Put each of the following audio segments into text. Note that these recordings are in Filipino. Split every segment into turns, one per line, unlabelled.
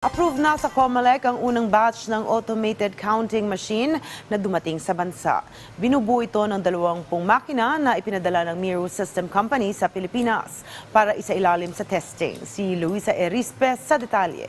Approve na sa COMELEC ang unang batch ng automated counting machine na dumating sa bansa. Binubuo ito ng dalawampung makina na ipinadala ng Miro System Company sa Pilipinas para isailalim sa testing. Si Luisa Erispe sa detalye.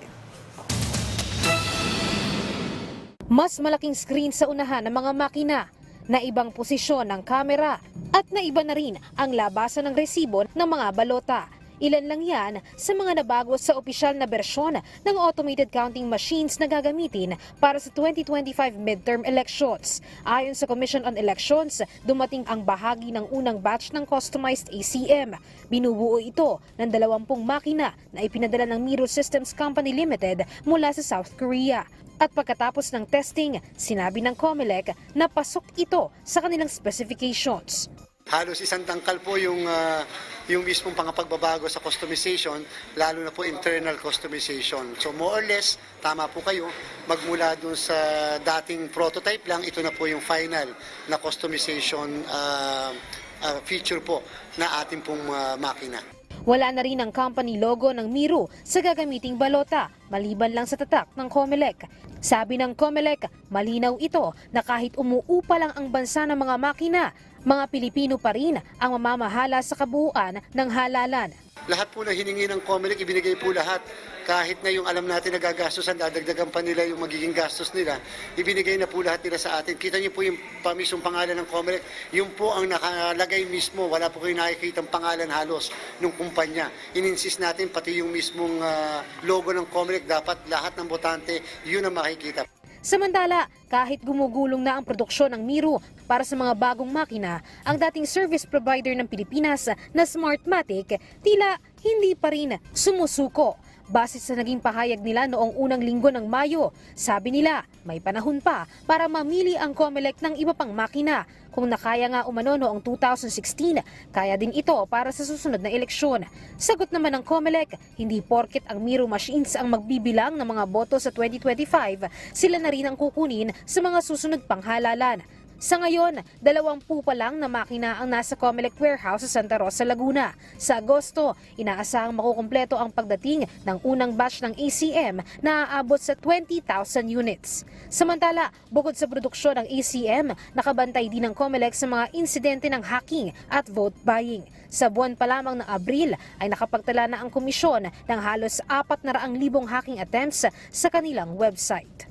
Mas malaking screen sa unahan ng mga makina, na ibang posisyon ng kamera, at naiba na rin ang labasan ng resibo ng mga balota. Ilan lang yan sa mga nabago sa opisyal na bersyon ng automated counting machines na gagamitin para sa 2025 midterm elections. Ayon sa Commission on Elections, dumating ang bahagi ng unang batch ng customized ACM. Binubuo ito ng 20 makina na ipinadala ng Miro Systems Company Limited mula sa South Korea. At pagkatapos ng testing, sinabi ng COMELEC na pasok ito sa kanilang specifications.
Halos isang tangkal po yung, ah, yung mismong pangapagbabago sa customization, lalo na po internal customization. So more or less, tama po kayo, magmula dun sa dating prototype lang, ito na po yung final na customization ah, ah, feature po na ating pong ah, makina.
Wala na rin ang company logo ng Miro sa gagamiting balota, maliban lang sa tatak ng COMELEC. Sabi ng COMELEC, malinaw ito na kahit umuupa lang ang bansa ng mga makina, mga Pilipino pa rin ang mamamahala sa kabuuan ng halalan.
Lahat po na hiningi ng COMELEC, ibinigay po lahat. Kahit na yung alam natin na gagastusan, dadagdagan pa nila yung magiging gastos nila, ibinigay na po lahat nila sa atin. Kita niyo po yung pamisong pangalan ng COMELEC, yung po ang nakalagay mismo, wala po kayo nakikita pangalan halos ng kumpanya. Ininsist natin pati yung mismong ah, logo ng COMELEC, dapat lahat ng botante, yun ang makikita.
Samantala, kahit gumugulong na ang produksyon ng Miro para sa mga bagong makina, ang dating service provider ng Pilipinas na Smartmatic tila hindi pa rin sumusuko. Base sa naging pahayag nila noong unang linggo ng Mayo, sabi nila may panahon pa para mamili ang COMELEC ng iba pang makina. Kung nakaya nga umano noong 2016, kaya din ito para sa susunod na eleksyon. Sagot naman ng COMELEC, hindi porket ang Miro machines ang magbibilang ng mga boto sa 2025, sila na rin ang kukunin sa mga susunod pang halalan. Sa ngayon, dalawampu pa lang na makina ang nasa Comelec warehouse sa Santa Rosa, Laguna. Sa Agosto, inaasahang makukumpleto ang pagdating ng unang batch ng ACM na aabot sa 20,000 units. Samantala, bukod sa produksyon ng ACM, nakabantay din ng Comelec sa mga insidente ng hacking at vote buying. Sa buwan pa lamang ng Abril ay nakapagtala na ang komisyon ng halos 400,000 hacking attempts sa kanilang website.